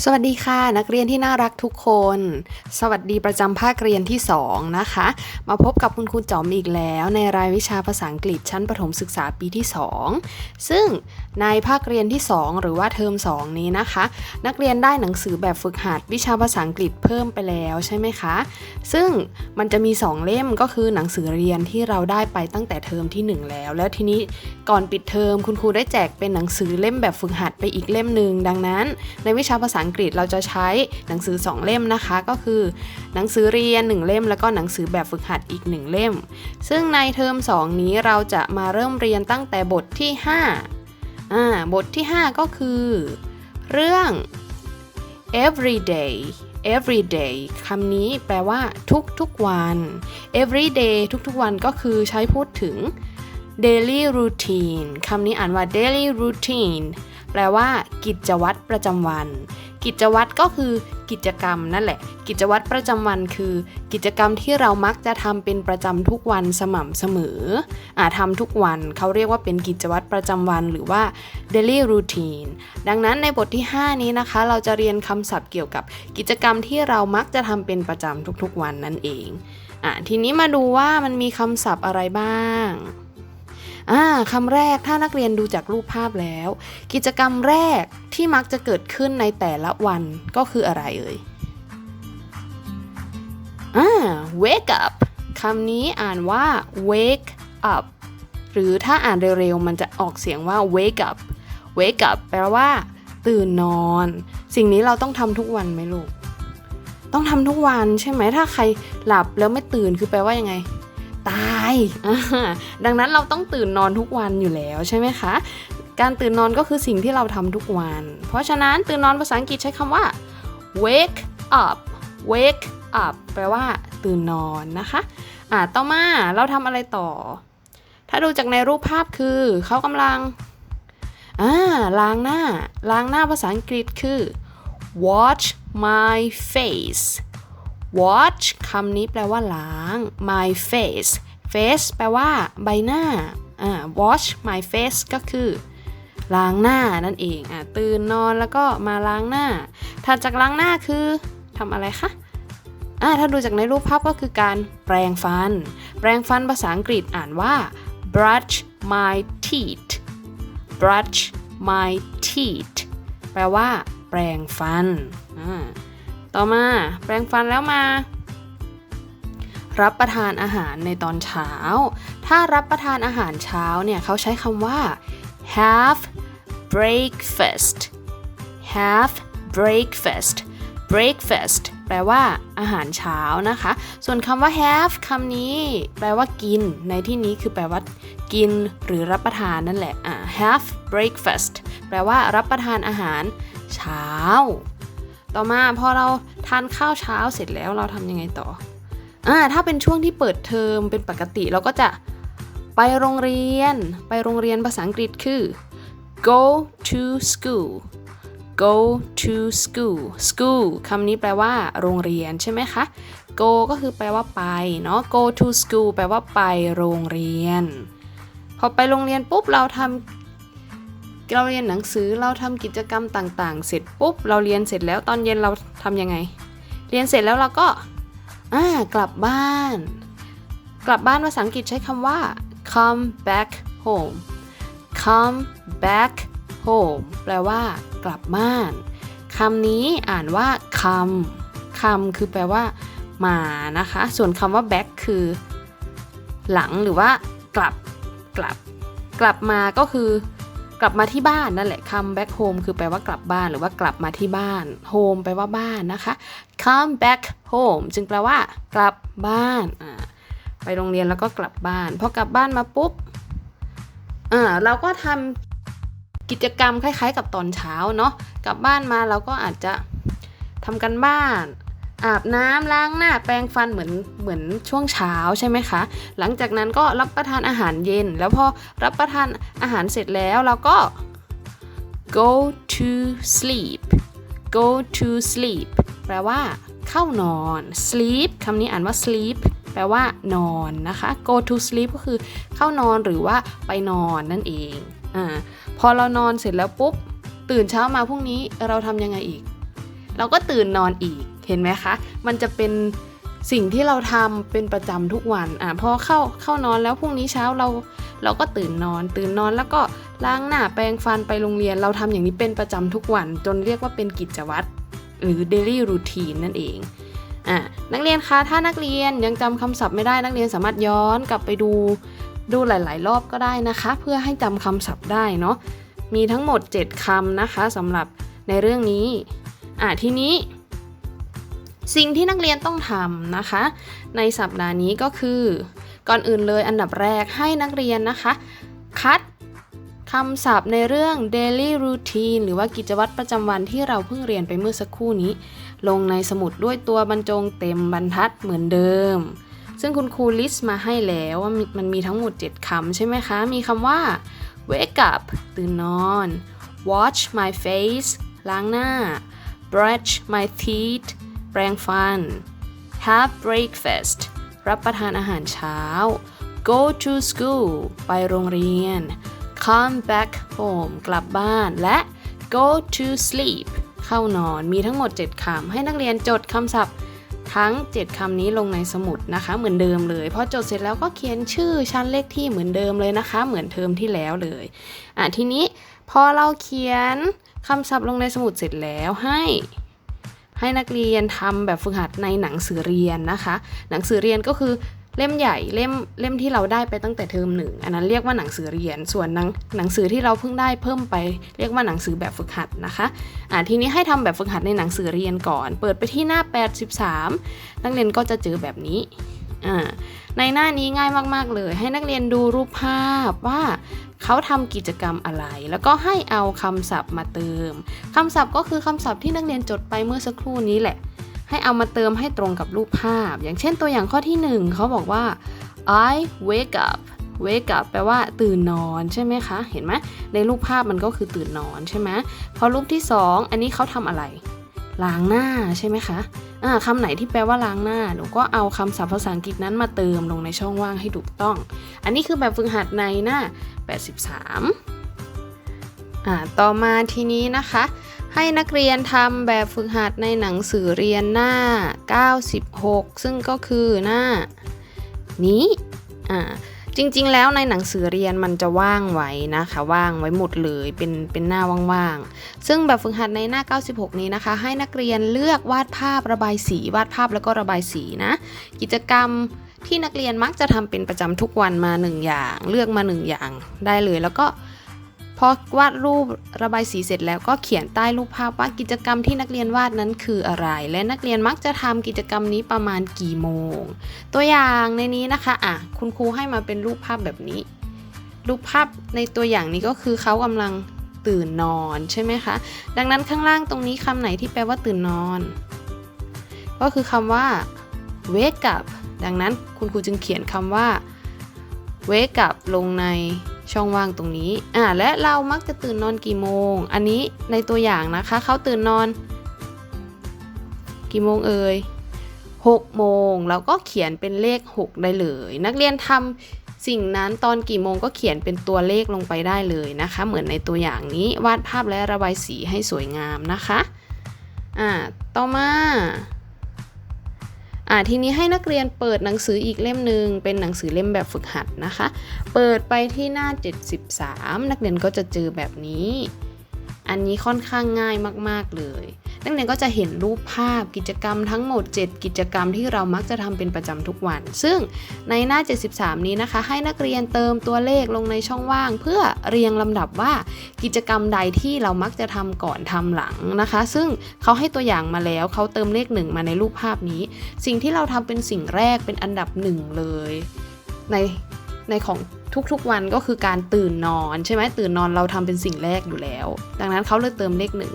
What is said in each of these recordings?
สวัสดีค่ะ นักเรียนที่น่ารักทุกคน สวัสดีประจำภาคเรียนที่ 2 นะคะ มาพบกับคุณครูจอมอีกแล้ว ในรายวิชาภาษาอังกฤษชั้นประถมศึกษาปีที่ 2 ซึ่งในภาคเรียนที่ 2 หรือว่าเทอม2 นี้นะคะ นักเรียนได้หนังสือแบบฝึกหัดวิชาภาษาอังกฤษเพิ่มไปแล้วใช่ไหมคะ ซึ่งมันจะมี 2 เล่มก็คือหนังสือเรียนที่เราได้ไปตั้งแต่เทอมที่ 1 แล้ว แล้วทีนี้ก่อนปิดเทอมคุณครูได้แจกเป็นหนังสือเล่มแบบฝึกหัดไปอีกเล่มหนึ่งดังนั้น ในวิชาภาษาอังกฤษเราจะใช้หนังสือ 2 เล่มนะคะ ก็คือ หนังสือเรียน 1 เล่ม แล้วก็หนังสือแบบฝึกหัดอีก 1 เล่ม ซึ่งในเทอม 2 นี้เราจะมาเริ่มเรียนตั้งแต่บทที่5อ่าบทที่ 5 ก็คือ เรื่อง everyday everyday คำนี้แปลว่า ทุกทุกๆวัน everyday ทุกๆวันก็คือใช้พูดถึง daily routine คำนี้อ่านว่า daily routine แปลว่า กิจวัตรประจำวัน กิจวัตรก็คือกิจกรรมนั่นแหละ กิจวัตรประจำวันคือ กิจกรรมที่เรามักจะทำเป็นประจำทุกวันสม่ำเสมออ่าทำทุกวันเขาเรียกว่าเป็นกิจวัตรประจำวันหรือว่า daily routine ดังนั้นในบทที่ 5 นี้นะคะ เราจะเรียนคำศัพท์เกี่ยวกับกิจกรรมที่เรามักจะทำเป็นประจำทุกๆวันนั่นเองอะทีนี้มาดูว่ามันมีคำศัพท์อะไรบ้าง อ่าคำแรกถ้านักเรียนดูจากรูปภาพแล้ว กิจกรรมแรกที่มักจะเกิดขึ้นในแต่ละวันก็คืออะไรเอ่ยอ่า wake up คำนี้อ่านว่า wake up หรือถ้าอ่านเร็วๆ มันจะออกเสียงว่า wake up wake up แปลว่า ตื่นนอน สิ่งนี้เราต้องทำทุกวันไหมลูก ต้องทำทุกวันใช่ไหมถ้าใครหลับแล้วไม่ตื่นคือแปลว่ายังไง ตายอ่าดังนั้นเราต้องตื่นนอนทุกวันอยู่แล้วใช่ไหมคะ การตื่นนอนก็คือสิ่งที่เราทำทุกวัน เพราะฉะนั้นตื่นนอนภาษาอังกฤษใช้คำว่า wake up wake up แปลว่าตื่นนอนนะคะ อ่าต่อมาเราทำอะไรต่อ ถ้าดูจากในรูปภาพคือเขากำลังอ่าล้างหน้า ล้างหน้าภาษาอังกฤษคือ wash my face wash คำนี้แปลว่าล้าง my face face แปลว่าใบหน้า อ่า wash my face ก็คือ ล้างหน้านั่นเอง อ่าตื่นนอนแล้วก็มาล้างหน้า ถัดจากล้างหน้าคือทำอะไรคะ อ่า ถ้าดูจากในรูปภาพก็คือการแปรงฟัน แปรงฟันภาษาอังกฤษอ่านว่า brush my teeth brush my teeth แปลว่า แปรงฟัน อ่า ต่อมาแปรงฟันแล้วมา รับประทานอาหารในตอนเช้า ถ้ารับประทานอาหารเช้าเนี่ยเขาใช้คำว่า have breakfast have breakfast breakfast แปลว่าอาหารเช้านะคะ ส่วนคำว่า have คำนี้ แปลว่ากิน ในที่นี้คือแปลว่ากิน หรือรับประทานนั่นแหละอ่า have breakfast แปลว่ารับประทานอาหารเช้า ต่อมาพอเราทานข้าวเช้าเสร็จแล้วเราทำยังไงต่ออ่าถ้าเป็นช่วงที่เปิดเทอมเป็นปกติเราก็จะไปโรงเรียน ไปโรงเรียนภาษาอังกฤษคือ go to school go to school school คำนี้แปลว่าโรงเรียนใช่ไหมคะ go ก็คือแปลว่าไปเนาะ go to school แปลว่าไปโรงเรียน พอไปโรงเรียนปุ๊บเราทำ เราเรียนหนังสือเราทำกิจกรรมต่างๆ เสร็จปุ๊บเราเรียนเสร็จแล้วตอนเย็นเราทำยังไง เรียนเสร็จแล้วเราก็อ่ากลับบ้าน กลับบ้านภาษาอังกฤษใช้คำว่า come back home come back home แปลว่า กลับบ้านคำนี้อ่านว่า come come คือแปลว่ามานะคะ ส่วนคำว่า back คือ หลังหรือว่า กลับ กลับ กลับมาก็คือ กลับมาที่บ้านนั่นแหละ come back home คือแปลว่ากลับบ้านหรือว่ากลับมาที่บ้าน home แปลว่าบ้านนะคะ come back home จึงแปลว่า กลับบ้านไปโรงเรียนแล้วก็กลับบ้านพอกลับบ้านมาปุ๊บเราก็ทำกิจกรรมคล้าย ๆ กับตอนเช้าเนาะกลับบ้านมาเราก็อาจจะทำกันบ้าน อาบน้ำล้างหน้าแปรงฟันเหมือนเหมือนช่วงเช้าใช่ไหมคะ หลังจากนั้นก็รับประทานอาหารเย็น แล้วพอรับประทานอาหารเสร็จแล้วเราก็ go to sleep go to sleep แปลว่า เข้านอน sleep คำนี้อ่านว่า sleep แปลว่านอนนะคะ go to sleep ก็คือเข้านอนหรือว่าไปนอนนั่นเองอ่าพอเรานอนเสร็จแล้วปุ๊บ ตื่นเช้ามาพรุ่งนี้เราทำยังไงอีก เราก็ตื่นนอนอีก เห็นไหมคะ มันจะเป็นสิ่งที่เราทำเป็นประจำทุกวันอะพอเข้าเข้านอนแล้วพรุ่งนี้เช้าเราเราก็ตื่นนอน ตื่นนอนแล้วก็ล้างหน้าแปรงฟันไปโรงเรียน เราทำอย่างนี้เป็นประจำทุกวัน จนเรียกว่าเป็นกิจวัตรหรือ daily routine นั่นเองอะนักเรียนคะถ้านักเรียนยังจำคำศัพท์ไม่ได้นักเรียนสามารถย้อนกลับไปดูดูหลาย ๆ รอบก็ได้นะคะ เพื่อให้จำคำศัพท์ได้เนาะมีทั้งหมด 7คำนะคะสำหรับในเรื่องนี้อะทีนี้ สิ่งที่นักเรียนต้องทำนะคะ ในสัปดาห์นี้ก็คือ ก่อนอื่นเลยอันดับแรกให้นักเรียนนะคะ คัดคำศัพท์ในเรื่อง daily routine หรือว่ากิจวัตรประจำวันที่เราเพิ่งเรียนไปเมื่อสักครู่นี้ ลงในสมุดด้วยตัวบรรจงเต็มบรรทัดเหมือนเดิม ซึ่งคุณครูลิสต์มาให้แล้วว่ามันมีทั้งหมด 7คำใช่ไหมคะ มีคำว่า wake up ตื่นนอน wash my face ล้างหน้า brush my teeth แปรงฟัน have breakfast รับประทานอาหารเช้า go to school ไปโรงเรียน come back home กลับบ้านและ go to sleep เข้านอนมีทั้งหมด 7คำให้นักเรียนจดคำศัพท์ทั้ง 7คำนี้ลงในสมุดนะคะ เหมือนเดิมเลยพอจดเสร็จแล้วก็เขียนชื่อชั้นเลขที่เหมือนเดิมเลยนะคะ เหมือนเทอมที่แล้วเลยอะทีนี้พอเราเขียนคำศัพท์ลงในสมุดเสร็จแล้วให้ ให้นักเรียนทำแบบฝึกหัดในหนังสือเรียนนะคะ หนังสือเรียนก็คือเล่มใหญ่เล่มเล่มที่เราได้ไปตั้งแต่เทอมหนึ่งอันนั้นเรียกว่าหนังสือเรียน ส่วนหนังหนังสือที่เราเพิ่งได้เพิ่มไป เรียกว่าหนังสือแบบฝึกหัดนะคะอ่าทีนี้ให้ทำแบบฝึกหัดในหนังสือเรียนก่อน เปิดไปที่หน้า 83 นักเรียนก็จะเจอแบบนี้ ในหน้านี้ง่ายมาก ๆ เลย ให้นักเรียนดูรูปภาพว่าเขาทำกิจกรรมอะไร แล้วก็ให้เอาคำศัพท์มาเติมคำศัพท์ก็คือคำศัพท์ที่นักเรียนจดไปเมื่อสักครู่นี้แหละ ให้เอามาเติมให้ตรงกับรูปภาพ อย่างเช่นตัวอย่างข้อที่ 1เขาบอกว่า I wake up wake up แปลว่าตื่นนอนใช่ไหมคะ เห็นไหมในรูปภาพมันก็คือตื่นนอนใช่ไหมพอรูปที่ 2 อันนี้เขาทำอะไร ล้างหน้าใช่ไหมคะ คำไหนที่แปลว่าล้างหน้า หนูก็เอาคำศัพท์ภาษาอังกฤษนั้นมาเติมลงในช่องว่างให้ถูกต้อง อันนี้คือแบบฝึกหัดในหน้า 83อ่าต่อมาทีนี้นะคะ ให้นักเรียนทำแบบฝึกหัดในหนังสือเรียนหน้า 96 ซึ่งก็คือหน้า นี้อ่า จริงๆ แล้วในหนังสือเรียนมันจะว่างไว้นะคะ ว่างไว้หมดเลยเป็นเป็นหน้าว่างๆ ซึ่งแบบฝึกหัดในหน้า 96 นี้นะคะ ให้นักเรียนเลือกวาดภาพระบายสี วาดภาพแล้วก็ระบายสีนะ กิจกรรมที่นักเรียนมักจะทำเป็นประจำทุกวันมาหนึ่งอย่าง เลือกมาหนึ่งอย่างได้เลยแล้วก็ อวาดรูประบายสีเสร็จแล้วก็เขียนใต้รูปภาพว่ากิจกรรมที่นักเรียนวาดนั้นคืออะไร และนักเรียนมักจะทำกิจกรรมนี้ประมาณกี่โมง ตัวอย่างในนี้นะคะอะคุณครูให้มาเป็นรูปภาพแบบนี้ รูปภาพในตัวอย่างนี้ก็คือเขากำลังตื่นนอนใช่ไหมคะ ดังนั้นข้างล่างตรงนี้คำไหนที่แปลว่าตื่นนอน ก็คือคำว่า wake up ดังนั้นคุณครูจึงเขียนคำว่า wake up ลงใน ช่องว่างตรงนี้อ่าและเรามักจะตื่นนอนกี่โมง อันนี้ในตัวอย่างนะคะเขาตื่นนอน กี่โมงเอ่ย6โมงเราก็เขียนเป็นเลข 6 ได้เลย นักเรียนทำสิ่งนั้นตอนกี่โมงก็เขียนเป็นตัวเลขลงไปได้เลยนะคะ เหมือนในตัวอย่างนี้วาดภาพและระบายสีให้สวยงามนะคะอ่าต่อมา อ่าทีนี้ให้นักเรียนเปิดหนังสืออีกเล่มหนึ่งเป็นหนังสือเล่มแบบฝึกหัดนะคะ เปิดไปที่หน้า 73 นักเรียนก็จะเจอแบบนี้ อันนี้ค่อนข้างง่ายมาก ๆ เลย นักเรียนก็จะเห็นรูปภาพกิจกรรมทั้งหมด 7 กิจกรรมที่เรามักจะทำเป็นประจำทุกวัน ซึ่งในหน้า 73 นี้นะคะ ให้นักเรียนเติมตัวเลขลงในช่องว่าง เพื่อเรียงลำดับว่ากิจกรรมใดที่เรามักจะทำก่อนทำหลังนะคะ ซึ่งเขาให้ตัวอย่างมาแล้วเขาเติมเลขหนึ่งมาในรูปภาพนี้ สิ่งที่เราทำเป็นสิ่งแรกเป็นอันดับหนึ่งเลย ในในของ ทุกๆวันก็คือการตื่นนอนใช่ไหมตื่นนอนเราทำเป็นสิ่งแรกอยู่แล้ว ดังนั้นเขาเลยเติมเลขหนึ่ง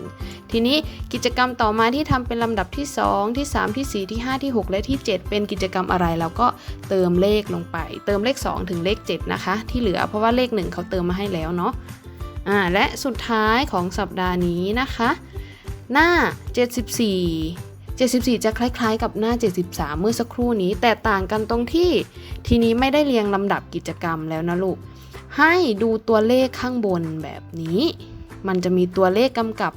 ทีนี้กิจกรรมต่อมาที่ทำเป็นลำดับที่ 2 ที่ 3 ที่ 4 ที่ 5 ที่ 6 และที่ 7 เป็นกิจกรรมอะไรเราก็เติมเลขลงไป เติมเลข 2 ถึงเลข 7 นะคะ ที่เหลือเพราะว่าเลข 1 เขาเติมมาให้แล้วเนาะอ่าและสุดท้ายของสัปดาห์นี้นะคะ หน้า 74 74 จะคล้ายๆ กับหน้า 73 เมื่อสักครู่นี้ แต่ต่างกันตรงที่ทีนี้ไม่ได้เรียงลำดับกิจกรรมแล้วนะลูก ให้ดูตัวเลขข้างบนแบบนี้ มันจะมีตัวเลขกำกับ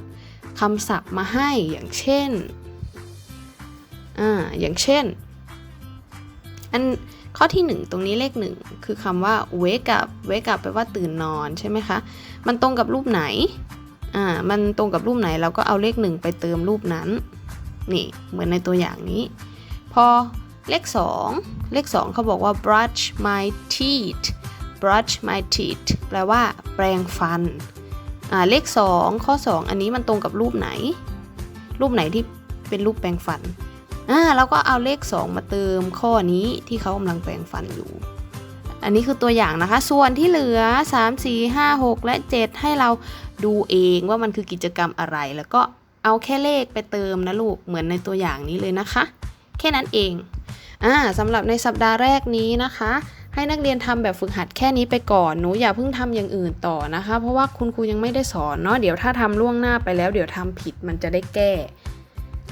คำศัพท์มาให้อย่างเช่นอ่าอย่างเช่น อันข้อที่ 1 ตรงนี้เลข 1 คือคำว่า wake up wake up แปลว่าตื่นนอนใช่ไหมคะ มันตรงกับรูปไหนอ่ามันตรงกับรูปไหนเราก็เอาเลข 1 ไปเติมรูปนั้น นี่เหมือนในตัวอย่างนี้ พอเลข 2 เลข 2 เขาบอกว่า brush my teeth brush my teeth แปลว่าแปรงฟันอ่าเลข 2 ข้อ 2 อันนี้มันตรงกับรูปไหน รูปไหนที่เป็นรูปแปรงฟันอ่าแล้วก็เอาเลข 2 มาเติมข้อนี้ที่เขากำลังแปรงฟันอยู่ อันนี้คือตัวอย่างนะคะ ส่วนที่เหลือ 3 4 5 6 และ 7 ให้เราดูเองว่ามันคือกิจกรรมอะไรแล้วก็ เอาแค่เลขไปเติมนะลูกเหมือนในตัวอย่างนี้เลยนะคะ แค่นั้นเองอ่าสำหรับในสัปดาห์แรกนี้นะคะ ให้นักเรียนทำแบบฝึกหัดแค่นี้ไปก่อนหนูอย่าเพิ่งทำอย่างอื่นต่อนะคะ เพราะว่าคุณครูยังไม่ได้สอนเนาะเดี๋ยวถ้าทำล่วงหน้าไปแล้ว เดี๋ยวทำผิดมันจะได้แก้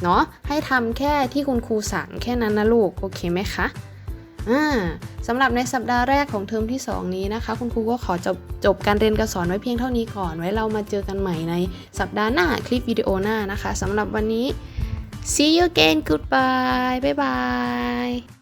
เนาะให้ทำแค่ที่คุณครูสั่งแค่นั้นนะลูกโอเคไหมคะ สำหรับในสัปดาห์แรกของเทอมที่ 2 นี้นะคะ คุณครูก็ขอจบจบการเรียนการสอนไว้เพียงเท่านี้ก่อนไว้เรามาเจอกันใหม่ในสัปดาห์หน้าคลิปวิดีโอหน้านะคะสำหรับวันนี้ see you again goodbye bye bye